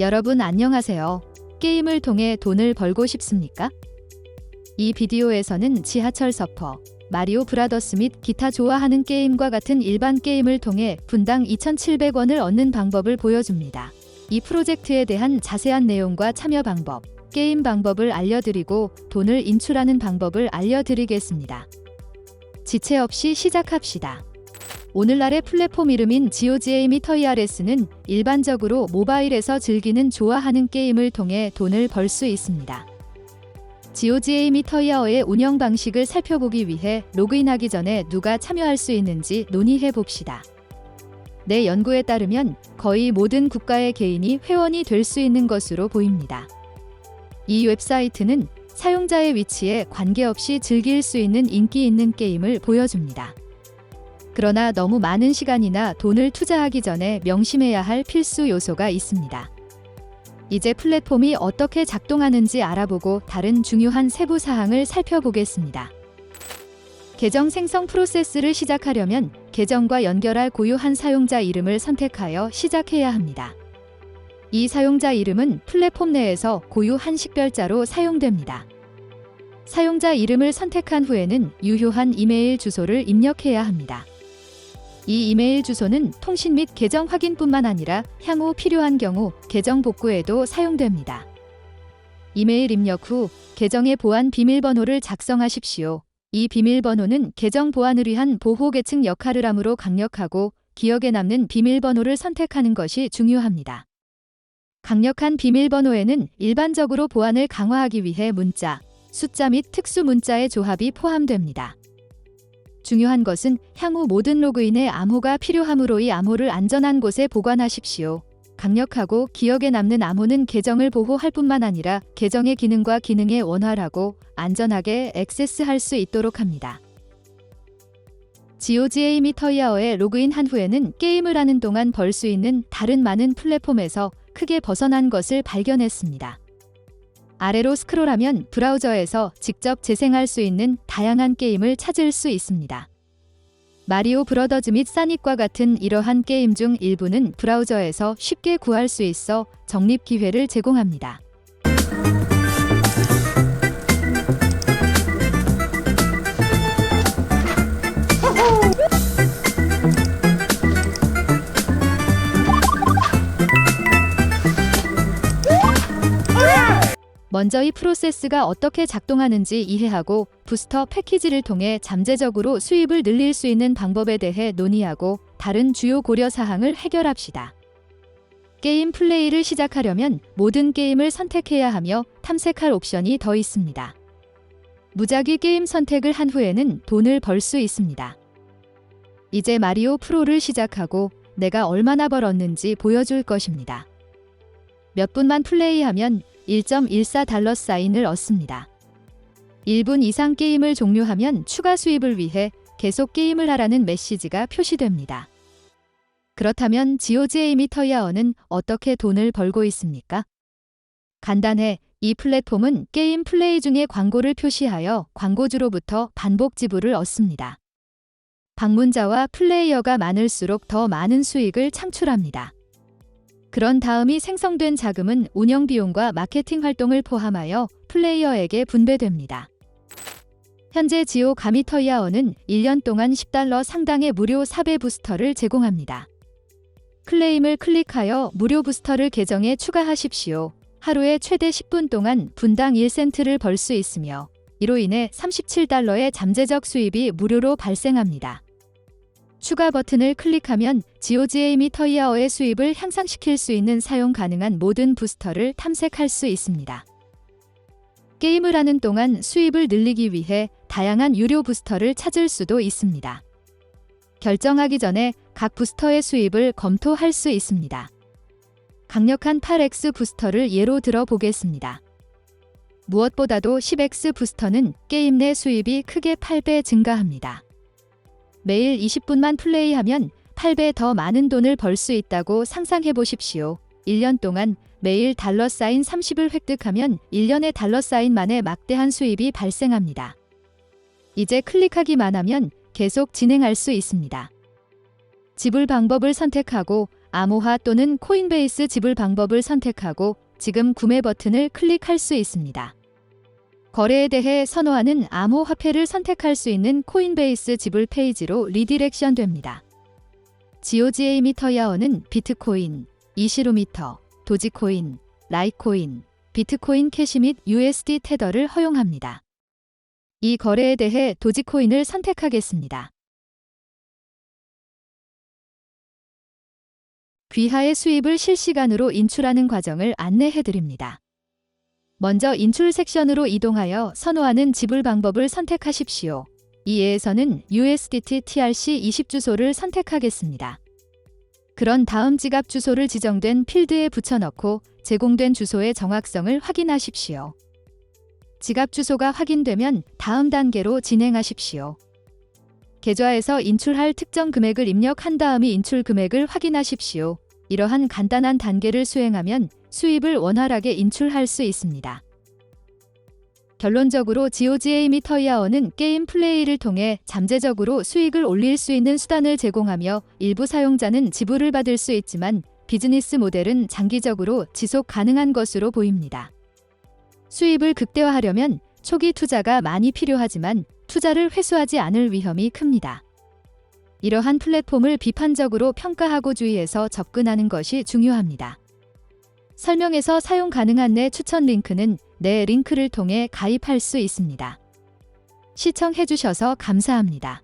여러분 안녕하세요. 게임을 통해 돈을 벌고 싶습니까? 이 비디오에서는 지하철 서퍼, 마리오 브라더스 및 기타 좋아하는 게임과 같은 일반 게임을 통해 분당 2,700원을 얻는 방법을 보여줍니다. 이 프로젝트에 대한 자세한 내용과 참여 방법, 게임 방법을 알려드리고 돈을 인출하는 방법을 알려드리겠습니다. 지체 없이 시작합시다. 오늘날의 플랫폼 이름인 GOGA 및 ERS는 일반적으로 모바일에서 즐기는 좋아하는 게임을 통해 돈을 벌 수 있습니다. GOGA 및 ER의 운영 방식을 살펴보기 위해 로그인하기 전에 누가 참여할 수 있는지 논의해 봅시다. 내 연구에 따르면 거의 모든 국가의 개인이 회원이 될 수 있는 것으로 보입니다. 이 웹사이트는 사용자의 위치에 관계없이 즐길 수 있는 인기 있는 게임을 보여줍니다. 그러나 너무 많은 시간이나 돈을 투자하기 전에 명심해야 할 필수 요소가 있습니다. 이제 플랫폼이 어떻게 작동하는지 알아보고 다른 중요한 세부 사항을 살펴보겠습니다. 계정 생성 프로세스를 시작하려면 계정과 연결할 고유한 사용자 이름을 선택하여 시작해야 합니다. 이 사용자 이름은 플랫폼 내에서 고유한 식별자로 사용됩니다. 사용자 이름을 선택한 후에는 유효한 이메일 주소를 입력해야 합니다. 이 이메일 주소는 통신 및 계정 확인뿐만 아니라 향후 필요한 경우 계정 복구에도 사용됩니다. 이메일 입력 후 계정의 보안 비밀번호를 작성하십시오. 이 비밀번호는 계정 보안을 위한 보호 계층 역할을 하므로 강력하고 기억에 남는 비밀번호를 선택하는 것이 중요합니다. 강력한 비밀번호에는 일반적으로 보안을 강화하기 위해 문자, 숫자 및 특수 문자의 조합이 포함됩니다. 중요한 것은 향후 모든 로그인에 암호가 필요하므로 이 암호를 안전한 곳에 보관하십시오. 강력하고 기억에 남는 암호는 계정을 보호할 뿐만 아니라 계정의 기능과 기능에 원활하고 안전하게 액세스할 수 있도록 합니다. GOGA 및 터이아어에 로그인한 후에는 게임을 하는 동안 벌 수 있는 다른 많은 플랫폼에서 크게 벗어난 것을 발견했습니다. 아래로 스크롤하면 브라우저에서 직접 재생할 수 있는 다양한 게임을 찾을 수 있습니다. 마리오 브러더즈 및 사닉과 같은 이러한 게임 중 일부는 브라우저에서 쉽게 구할 수 있어 적립 기회를 제공합니다. 먼저 이 프로세스가 어떻게 작동하는지 이해하고 부스터 패키지를 통해 잠재적으로 수입을 늘릴 수 있는 방법에 대해 논의하고 다른 주요 고려 사항을 해결합시다. 게임 플레이를 시작하려면 모든 게임을 선택해야 하며 탐색할 옵션이 더 있습니다. 무작위 게임 선택을 한 후에는 돈을 벌 수 있습니다. 이제 마리오 프로를 시작하고 내가 얼마나 벌었는지 보여줄 것입니다. 몇 분만 플레이하면 1.14달러 사인을 얻습니다. 1분 이상 게임을 종료하면 추가 수입을 위해 계속 게임을 하라는 메시지가 표시됩니다. 그렇다면 GOGA 미 터야어는 어떻게 돈을 벌고 있습니까? 간단해 이 플랫폼은 게임 플레이 중에 광고를 표시하여 광고주로부터 반복 지불을 얻습니다. 방문자와 플레이어가 많을수록 더 많은 수익을 창출합니다. 그런 다음이 생성된 자금은 운영 비용과 마케팅 활동을 포함하여 플레이어에게 분배됩니다. 현재 지오 가미터이아어는 1년 동안 10달러 상당의 무료 4배 부스터를 제공합니다. 클레임을 클릭하여 무료 부스터를 계정에 추가하십시오. 하루에 최대 10분 동안 분당 1센트를 벌 수 있으며 이로 인해 37달러의 잠재적 수입이 무료로 발생합니다. 추가 버튼을 클릭하면 GOGA 미 터이아어의 수입을 향상시킬 수 있는 사용 가능한 모든 부스터를 탐색할 수 있습니다. 게임을 하는 동안 수입을 늘리기 위해 다양한 유료 부스터를 찾을 수도 있습니다. 결정하기 전에 각 부스터의 수입을 검토할 수 있습니다. 강력한 8X 부스터를 예로 들어 보겠습니다. 무엇보다도 10X 부스터는 게임 내 수입이 크게 8배 증가합니다. 매일 20분만 플레이하면 8배 더 많은 돈을 벌 수 있다고 상상해 보십시오. 1년 동안 매일 달러 사인 30을 획득하면 1년의 달러 사인만의 막대한 수입이 발생합니다. 이제 클릭하기만 하면 계속 진행할 수 있습니다. 지불 방법을 선택하고 암호화 또는 코인베이스 지불 방법을 선택하고 지금 구매 버튼을 클릭할 수 있습니다. 거래에 대해 선호하는 암호 화폐를 선택할 수 있는 코인베이스 지불 페이지로 리디렉션 됩니다. GOGA 미터 야어는 비트코인, 이시로미터, 도지코인, 라이코인, 비트코인 캐시 및 USD 테더를 허용합니다. 이 거래에 대해 도지코인을 선택하겠습니다. 귀하의 수입을 실시간으로 인출하는 과정을 안내해 드립니다. 먼저 인출 섹션으로 이동하여 선호하는 지불 방법을 선택하십시오. 이 예에서는 USDT TRC 20 주소를 선택하겠습니다. 그런 다음 지갑 주소를 지정된 필드에 붙여넣고 제공된 주소의 정확성을 확인하십시오. 지갑 주소가 확인되면 다음 단계로 진행하십시오. 계좌에서 인출할 특정 금액을 입력한 다음에 인출 금액을 확인하십시오. 이러한 간단한 단계를 수행하면 수입을 원활하게 인출할 수 있습니다. 결론적으로 GOGA 미터이아어는 게임 플레이를 통해 잠재적으로 수익을 올릴 수 있는 수단을 제공하며 일부 사용자는 지불을 받을 수 있지만 비즈니스 모델은 장기적으로 지속 가능한 것으로 보입니다. 수입을 극대화하려면 초기 투자가 많이 필요하지만 투자를 회수하지 않을 위험이 큽니다. 이러한 플랫폼을 비판적으로 평가하고 주의해서 접근하는 것이 중요합니다. 설명에서 사용 가능한 내 추천 링크는 내 링크를 통해 가입할 수 있습니다. 시청해주셔서 감사합니다.